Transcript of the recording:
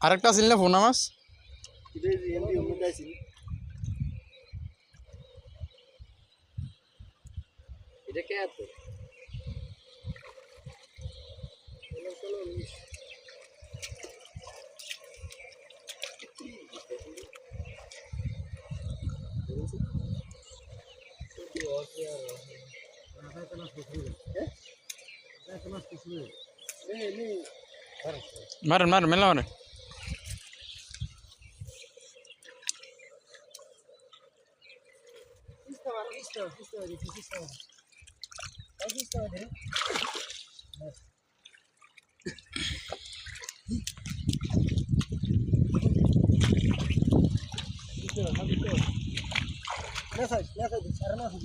আরেকটা ছিল না ফোনা মাছ এটা ಮಾರನ್ ಮಾರನ್ ಮೆಲ್ಲ ಮಾರನ್ Gracias, gracias, hermano.